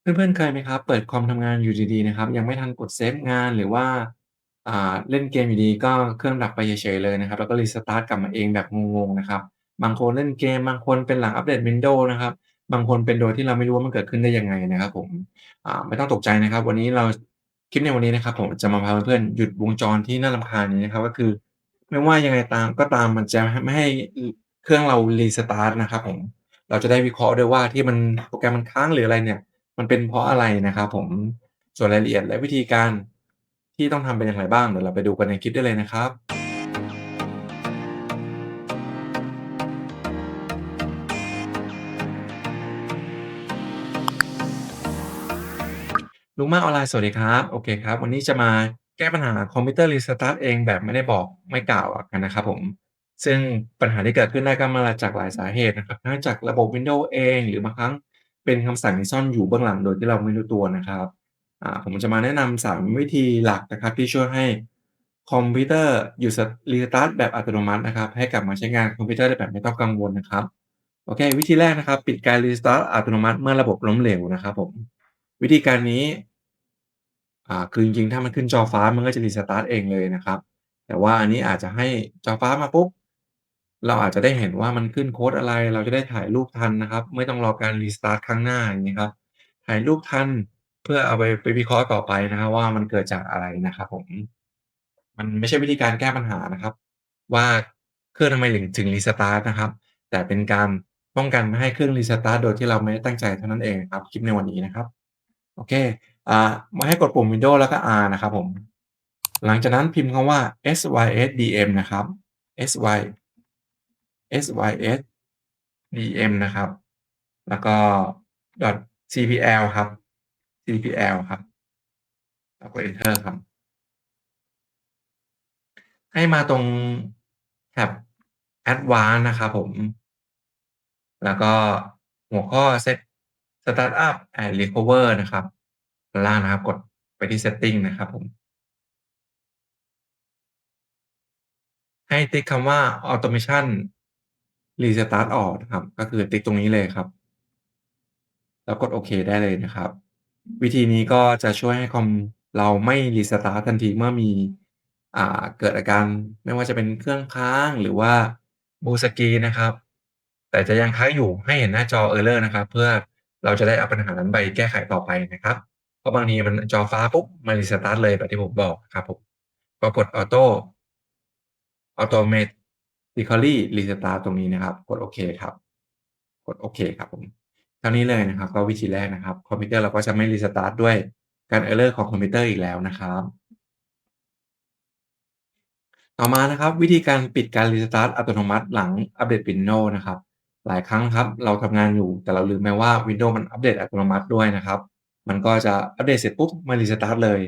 เพื่อน ๆ เคยไหมครับ เปิดคอมทำงานอยู่ดี ๆ นะครับ ยังไม่ทันกดเซฟงานหรือว่า อ่า เล่นเกมอยู่ดี ก็เครื่องดับไปเฉย ๆ เลยนะครับ แล้วก็ restart กลับมาเองแบบงง ๆ นะครับ บางคนเล่นเกม บางคนเป็นหลังอัปเดต Windows นะครับ บางคนเป็นโดยที่เราไม่รู้ว่ามันเกิดขึ้นได้ยังไงนะครับผม อ่า ไม่ต้องตกใจนะครับ วันนี้เรา คลิปในวันนี้นะครับผม จะมาพาเพื่อน ๆ หยุดวงจรที่น่ารำคาญนี้นะครับ ก็คือไม่ว่ายังไงตาม ก็ตามมันจะไม่ให้ อ เครื่องเรา restart นะครับผม เราจะได้วิเคราะห์ด้วยว่า ที่มัน โปรแกรมมันค้างหรืออะไรเนี่ย มันเป็นเพราะอะไรนะครับผม ส่วนรายละเอียดและวิธีการที่ต้องทำเป็นอย่างไรบ้างเดี๋ยวเราไปดูกันในคลิปได้เลยนะครับลุงมาออนไลน์สวัสดีครับ โอเคครับ วันนี้จะมาแก้ปัญหาคอมพิวเตอร์ Restart เองแบบไม่ได้บอกไม่กล่าวกันนะครับผม ซึ่งปัญหาที่เกิดขึ้นได้ก็มาจากหลายสาเหตุนะครับทั้งจากระบบ Windows เอง หรือบางครั้ง เป็นคำสั่งที่ซ่อนอยู่เบื้องหลังโดยที่เราไม่รู้ตัวนะครับอ่าผมจะมาแนะนำ3วิธีหลักนะครับ ที่ช่วยให้คอมพิวเตอร์หยุด Restart แบบอัตโนมัตินะครับ ให้กลับมาใช้งานคอมพิวเตอร์ได้แบบไม่ต้องกังวลนะครับโอเค วิธีแรกนะครับ ปิดการ Restart อัตโนมัติเมื่อระบบล้มเหลวนะครับผมวิธีการนี้อ่าคือจริงๆถ้ามันขึ้นจอฟ้ามันก็จะ restart เองเลยนะครับ แต่ว่าอันนี้อาจจะให้จอฟ้ามาปุ๊บ เราอาจจะได้เห็นว่ามันขึ้นโค้ดอะไร เราจะได้ถ่ายรูปทันนะครับ ไม่ต้องรอการ restart ครั้งหน้า อย่างงี้ครับ ถ่ายรูปทัน เพื่อเอาไป ไปวิเคราะห์ต่อไปนะครับว่า มันเกิดจากอะไรนะครับผม มันไม่ใช่วิธีการแก้ปัญหานะครับว่า เครื่องทำไมถึง ถึง restart นะครับ แต่เป็นการป้องกันไม่ให้เครื่อง restart โดยที่เราไม่ได้ตั้งใจเท่านั้นเองครับ คลิปในวันนี้นะครับ โอเค อ่า มาให้กดปุ่ม Windows แล้วก็ R นะครับผม หลังจากนั้นพิมพ์คำว่า sysdm นะครับ sy sysdm นะครับ แล้วก็ .cpl ครับ cpl ครับแล้วกด Enter ครับ ให้มาตรงแท็บ Advanced นะครับผม แล้วก็หัวข้อ Set Startup and Recover นะครับล่างนะครับกดไปที่ Setting นะครับผม ให้ติ๊กคำว่า Automation Restart All นะครับ ก็คือติ๊กตรงนี้เลยครับ แล้วกดโอเคได้เลยนะครับ วิธีนี้ก็จะช่วยให้คอมเราไม่ Restart ทันทีเมื่อมีอ่าเกิดอาการไม่ว่าจะเป็นเครื่องค้างหรือว่า Blue Screen นะครับ แต่จะยังค้างอยู่ให้เห็นหน้าจอ Error นะครับ เพื่อเราจะได้เอาปัญหานั้นไปแก้ไขต่อไปนะครับเพราะบางทีมันจอฟ้าปุ๊บมัน Restart เลยแบบที่ผมบอกครับผมก็กด Auto Automatically Restart ตรงนี้นะครับ กดโอเคครับ กดโอเคครับผมเท่านี้เลยนะครับ ก็วิธีแรกนะครับ คอมพิวเตอร์เราก็จะไม่ Restart ด้วยการ Error ของคอมพิวเตอร์อีกแล้วนะครับ ต่อมานะครับวิธีการปิดการ Restart อัตโนมัติหลังอัปเดต Windows นะครับ หลายครั้งครับ เราทำงานอยู่แต่เราลืมไปว่า Windows มันอัปเดตอัตโนมัติด้วยนะครับ มันก็จะอัปเดตเสร็จปุ๊บมัน Restart เลย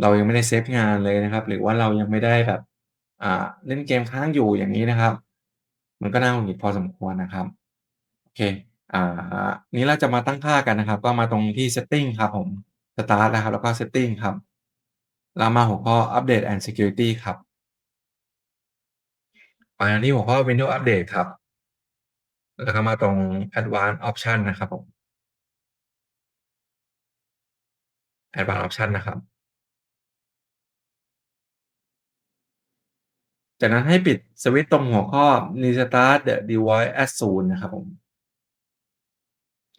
เรายังไม่ได้เซฟงานเลยนะครับ หรือว่าเรายังไม่ได้แบบ อ่า เล่นเกมค้างอยู่อย่างนี้นะครับ มันก็น่าหงุดหงิดพอสมควรนะครับ โอเค อ่า นี้เราจะมาตั้งค่ากันนะครับ ก็มาตรงที่ Setting ครับผม Start นะครับ แล้วก็ Setting ครับแล้วมาหัวข้อ Update and Security ครับไปที่หัวข้อ Windows Update ครับ แล้วก็มาตรง Advanced Option นะครับผม Advanced Option นะครับ จากนั้นให้ปิดสวิตช์ตรงหัวข้อ Restart the device as soon นะครับผม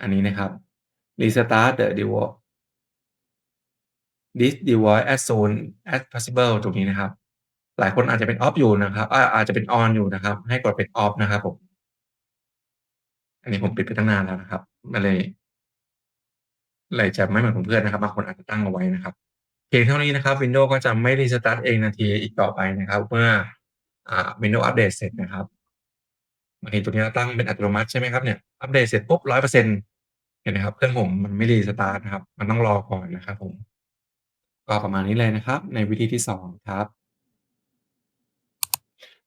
อันนี้นะครับ Restart the device this device as soon as possible ตรงนี้นะครับ หลายคนอาจจะเป็น Off อยู่นะครับอาจจะเป็น On อยู่นะครับ ให้กดเป็น Off นะครับผม อันนี้ผมปิดไปตั้งนานแล้วนะครับมันเลยเลยจะไม่เหมือนของเพื่อนนะครับบางคนอาจจะตั้งเอาไว้นะครับเพียงเท่านี้นะครับ Windows ก็จะไม่ Restart เองทันทีอีกต่อไปนะครับ เมื่อ อ่า Windows อัปเดตเสร็จนะครับบางทีตัวนี้เราตั้งเป็นอัตโนมัติใช่ไหมครับเนี่ยอัปเดตเสร็จปุ๊บ100%เปอร์เซ็นเห็นไหมครับเครื่องผมมันไม่ Restart นะครับ มันต้องรอก่อนนะครับผม ก็ประมาณนี้เลยนะครับ ในวิธีที่2ครับ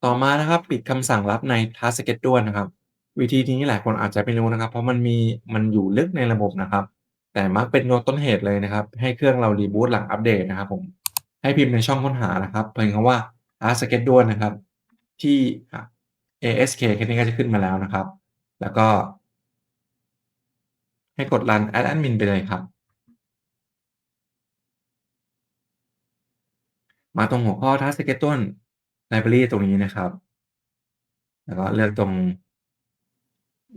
ต่อมานะครับ ปิดคำสั่งลับใน Task s c h e d u l นะครับ วิธีนี้หลายคนอาจจะไม่รู้นะครับ เพราะมันมีมันอยู่ลึกในระบบนะครับ แต่มักเป็นตัวต้นเหตุเลยนะครับ ให้เครื่องเรารีบูตหลังอัปเดตนะครับผมให้พิมพ์ในช่องค้นหานะครับเพียงคำว่า Task s c h e d u l นะครับ ที่ ASK แค่นี้ก็จะขึ้นมาแล้วนะครับ แล้วก็ ให้กด Run as Admin ไปเลยครับ มาตรงหัวข้อ Task Schedule Library ตรงนี้นะครับ แล้วก็เลือกตรง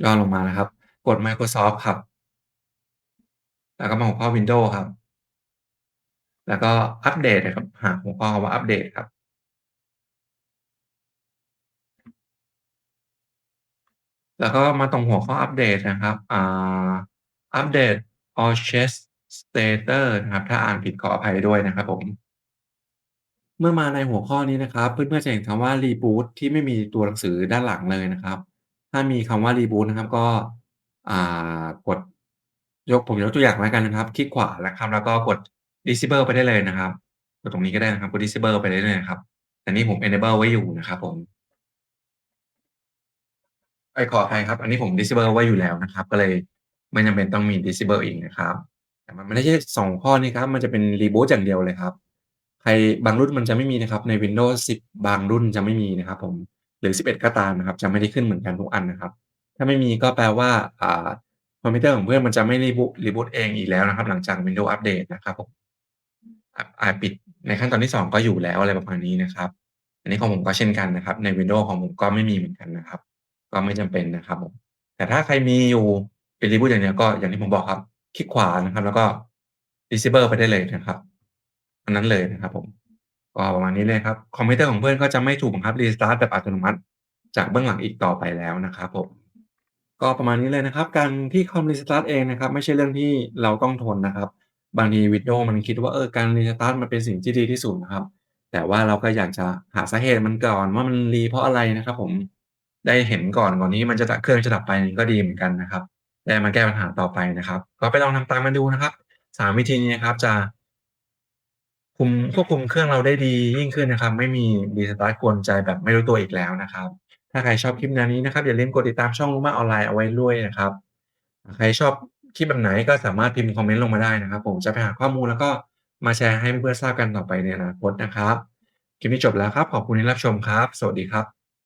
ย่อลงมานะครับ กด Microsoft ครับ แล้วก็มาหัวข้อ Windows ครับ แล้วก็อัปเดตนะครับ หาหัวข้อว่าอัปเดตครับ แล้วก็มาตรงหัวข้ออัปเดตนะครับอ่าอัปเดต Orchest Status นะครับ ถ้าอ่านผิดขออภัยด้วยนะครับผม เมื่อมาในหัวข้อนี้นะครับ เพื่อนๆจะเห็นคำว่า Reboot ที่ไม่มีตัวหนังสือด้านหลังเลยนะครับ ถ้ามีคำว่า Reboot นะครับ ก็อ่ากดยกผมยกตัวอย่างแล้วกันนะครับ คลิกขวานะครับ แล้วก็กด Disable ไปได้เลยนะครับกดตรงนี้ก็ได้นะครับกด Disable ไปได้เลยนะครับแต่นี่ผม Enable ไว้อยู่นะครับผม เอ๊ยขออภัยครับ อันนี้ผม Disable ไว้อยู่แล้วนะครับ ก็เลยไม่จำเป็นต้องมี Disable อีกนะครับ แต่มันไม่ได้ใช่ 2 ข้อนี้ครับ มันจะเป็น Reboot อย่างเดียวเลยครับ ใครบางรุ่นมันจะไม่มีนะครับ ใน Windows 10 บางรุ่นจะไม่มีนะครับผม หรือ 11 ก็ตามนะครับ จะไม่ได้ขึ้นเหมือนกันทุกอันนะครับ ถ้าไม่มีก็แปลว่า อ่า คอมพิวเตอร์ของเพื่อนมันจะไม่ Reboot Reboot เองอีกแล้วนะครับ หลังจาก Windows อัปเดตนะครับผม อ่า ปิดในขั้นตอนที่ 2 ก็อยู่แล้วอะไรประมาณนี้นะครับ อันนี้ของผมก็เช่นกันนะครับ ใน Windows ของผมก็ไม่มีเหมือนกันนะครับ ก็ไม่จำเป็นนะครับผมแต่ถ้าใครมีอยู่เป็น Reboot อย่างเดียก็อย่างที่ผมบอกครับ คลิกขวานะครับ แล้วก็ Disable ไปได้เลยนะครับอันนั้นเลยนะครับผมก็ประมาณนี้เลยครับ คอมพิวเตอร์ของเพื่อนก็จะไม่ถูกบังคับ Restart แบบอัตโนมัติ จากเบื้องหลังอีกต่อไปแล้วนะครับผมก็ประมาณนี้เลยนะครับ การที่คอม Restart เองนะครับ ไม่ใช่เรื่องที่เราต้องทนนะครับ บางที Windows มันคิดว่าเออการ Restart มันเป็นสิ่งที่ดีที่สุดนะครับ แต่ว่าเราก็อยากจะหาสาเหตุมันก่อนว่ามัน re เพราะอะไรนะครับผม ได้เห็นก่อนก่อนที่มันจะเครื่องจะดับไปก็ดีเหมือนกันนะครับได้มาแก้ปัญหาต่อไปนะครับ ก็ไปลองทำตามกันดูนะครับ3วิธีนี้นะครับจะคุมควบคุมเครื่องเราได้ดียิ่งขึ้นนะครับ ไม่มี Restart กวนใจแบบไม่รู้ตัวอีกแล้วนะครับ ถ้าใครชอบคลิปแนวนี้นะครับอย่าลืมกดติดตามช่องรู้มาออนไลน์เอาไว้ด้วยนะครับ ใครชอบคลิปแบบไหนก็สามารถพิมพ์คอมเมนต์ลงมาได้นะครับ ผมจะไปหาข้อมูลแล้วก็มาแชร์ให้เพื่อนๆทราบกันต่อไปในอนาคตนะครับคลิปนี้จบแล้วครับขอบคุณที่รับชมครับ สวัสดีครับ